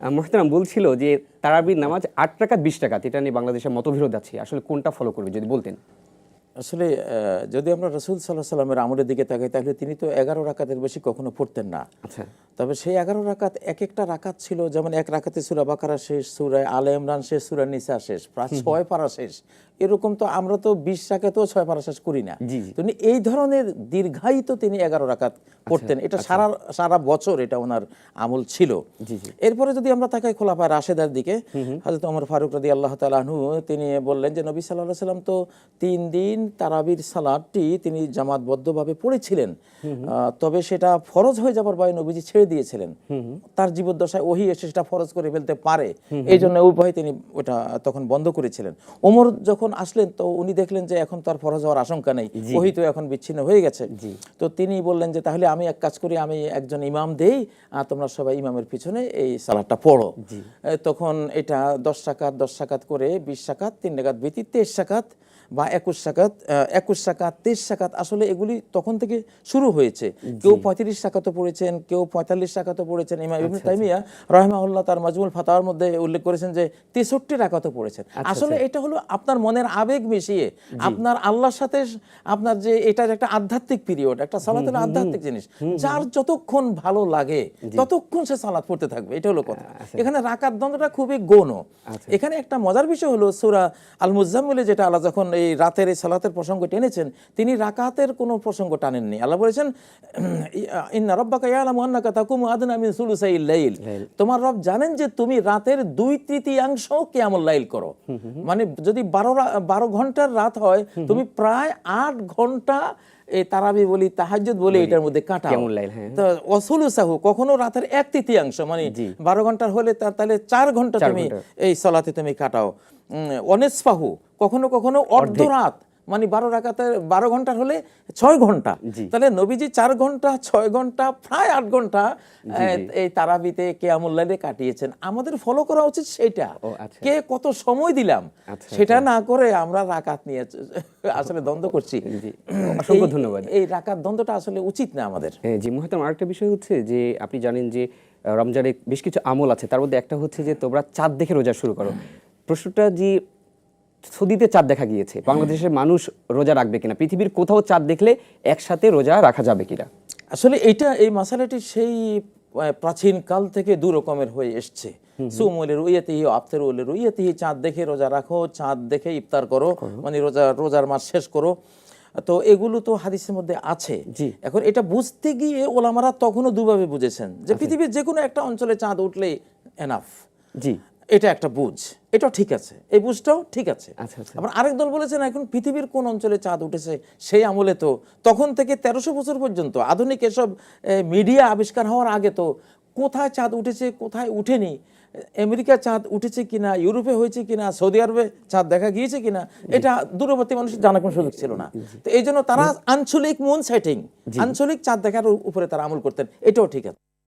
মোহতারাম বলছিল যে তারাবির নামাজ আট টাকা বিশ টাকা এটা নিয়ে বাংলাদেশের মতবিরোধ আছে। আসলে কোনটা ফলো করবে যদি বলতেন? আসলে যদি আমরা রসুল সাল্লাহ সাল্লামের আমলের দিকে তাকাই তাহলে তিনি তো এগারো রাকাতের বেশি কখনো পড়তেন না। আচ্ছা। তবে সেই এগারো রাকাত এক একটা রাকাত ছিল যেমন এক রাকাতে সুরা বাকারা শেষ সুরায় আলে ইমরান শেষ সুরা নিসা শেষ প্রায় ছয় পারা শেষ। এরকম তো আমরা তো বিশ রাকাতেও ছয় পারা শেষ করি না। তিনি এই ধরনের দীর্ঘায়িত তিনি এগারো রাকাত পড়তেন। এটা সারা সারা বছর এটা ওনার আমল ছিল। এরপরে যদি আমরা তাকাই খোলাফায় রাশেদার দিকে হযরত ওমর ফারুক রাদি আল্লাহ তালাহু তিনি বললেন যে নবী সাল্লাহ সাল্লাম তো তিন দিন তারাবির সালাদটি তিনি জামাতবদ্ধভাবে পড়েছিলেন। তবে সেটা ফরজ হয়ে যাবার ভয়ে নবীজি ছেড়ে দিয়েছিলেন। তার জীবদ্দশায় ওহি এসে সেটা ফরজ করে ফেলতে পারে। এই জন্য ওই ভয়ে তিনি ওটা তখন বন্ধ করেছিলেন। ওমর যখন আসলেন তো উনি দেখলেন যে এখন তার ফরজ হওয়ার আশঙ্কা নেই। ওহি তো এখন বিচ্ছিন্ন হয়ে গেছে। তো তিনি বললেন যে তাহলে আমি এক কাজ করি আমি একজন ইমাম দেই আর তোমরা সবাই ইমামের পিছনে এই সালাদটা পড়ো। তখন এটা দশ সাকাত দশ সাকাত করে বিশ সাকাত তিন টাকাত ব্যতীত তেইশ সাকাত বা একুশ সাকাত একুশ সাকাত তেইশ সাকাত আসলে এগুলি তখন থেকে শুরু হয়েছে। কেউ পঁয়ত্রিশ সাকাতও পড়েছেন কেউ পঁয়তাল্লিশ সাকাতও পড়েছেন। ইমাম ইবনে তাইমিয়া রহমাউল্লাহ তার মাজমুল ফাতাওয়ার মধ্যে উল্লেখ করেছেন যে তেষট্টি রাকাতও পড়েছেন। আসলে এটা হলো আপনার মনের আবেগ মিশিয়ে আপনার আল্লাহর সাথে আপনার যে এটার একটা আধ্যাত্মিক পিরিয়ড একটা সালাত হলো আধ্যাত্মিক জিনিস যার যতক্ষণ ভালো লাগে ততক্ষণ সে সালাত পড়তে থাকবে এটা হলো কথা। এখানে রাকাত দ্বন্দ্বটা খুবই গৌণ। এখানে একটা মজার বিষয় হলো সুরা আল মুজাম্মিলে যেটা আল্লাহ যখন এই রাতের এই সালাতের প্রসঙ্গ টেনেছেন তিনি রাকাতের কোনো প্রসঙ্গ টানেননি। আল্লাহ বলেছেন ইন্না রব্বাকা ইয়ালামু আন্নাকা তাকুমু আদনা মিন সুলুসাইল লাইল। তোমার রব জানেন যে তুমি রাতের দুই তৃতীয়াংশ কিয়ামুল লাইল করো। মানে যদি বারো বারো ঘণ্টার রাত হয় তুমি প্রায় আট ঘণ্টা এই তারাবি বলি তাহাজুদ বলি এটার মধ্যে কাটা হ্যাঁ। তো অসুলুসাহু কখনো রাতের এক তৃতীয়াংশ মানে বারো ঘণ্টার হলে তার তাহলে চার ঘণ্টা তুমি এই সলাতে তুমি কাটাও। অনেসফাহু কখনো কখনো অর্ধ রাত মানে বারো রাকাতে বারো ঘণ্টার হলে ছয় ঘণ্টা। তাহলে নবীজি চার ঘণ্টা ছয় ঘণ্টা প্রায় আট ঘণ্টা এই তারাবিতে কেয়ামুল্লাইলে কাটিয়েছেন। আমাদের ফলো করা উচিত সেটা। আচ্ছা। কে কত সময় দিলাম আচ্ছা, সেটা না করে আমরা রাকাত নিয়ে আসলে দ্বন্দ্ব করছি। অসংখ্য ধন্যবাদ। এই রাকাত দ্বন্দ্বটা আসলে উচিত না আমাদের। হ্যাঁ, জি মহাতাম আরেকটা বিষয় হচ্ছে যে আপনি জানেন যে আহ, রমজানে বেশ কিছু আমল আছে। তার মধ্যে একটা হচ্ছে যে তোমরা চাঁদ দেখে রোজা শুরু করো। প্রশ্নটা যে সৌদিতে চাঁদ দেখা গিয়েছে। বাংলাদেশের মানুষ রোজা রাখবে কিনা? পৃথিবীর কোথাও চাঁদ দেখলে একসাথে রোজা রাখা যাবে কিনা? আসলে এটা এই মশালাটি সেই প্রাচীন কাল থেকে দু রকমের হয়ে এসছে। সুমলের রুইয়াতিহি আফতের উলের রুইয়াতিহি চাঁদ দেখে রোজা রাখো চাঁদ দেখে ইফতার করো মানে রোজা রোজার মাস শেষ করো। তো এগুলো তো হাদিসের মধ্যে আছে। জি। এখন এটা বুঝতে গিয়ে ওলামারা তখনও দুভাবে বুঝেছেন যে পৃথিবীর যে কোনো একটা অঞ্চলে চাঁদ উঠলে এনাফ জি। এটা একটা বুঝ। এটাও ঠিক আছে এই বুঝটাও ঠিক আছে। আচ্ছা, আচ্ছা। আবার আরেক দল বলেছেন এখন পৃথিবীর কোন অঞ্চলে চাঁদ উঠেছে সেই আমলে তো তখন থেকে তেরোশো বছর পর্যন্ত আধুনিক এসব মিডিয়া আবিষ্কার হওয়ার আগে তো কোথায় চাঁদ উঠেছে কোথায় উঠেনি আমেরিকা চাঁদ উঠেছে কিনা ইউরোপে হয়েছে কিনা সৌদি আরবে চাঁদ দেখা গিয়েছে কিনা এটা দূরবর্তী মানুষের জানার কোনো সুযোগ ছিল না। তো এই জন্য তারা আঞ্চলিক মুন সেটিং আঞ্চলিক চাঁদ দেখার উপরে তারা আমল করতেন এটাও ঠিক আছে।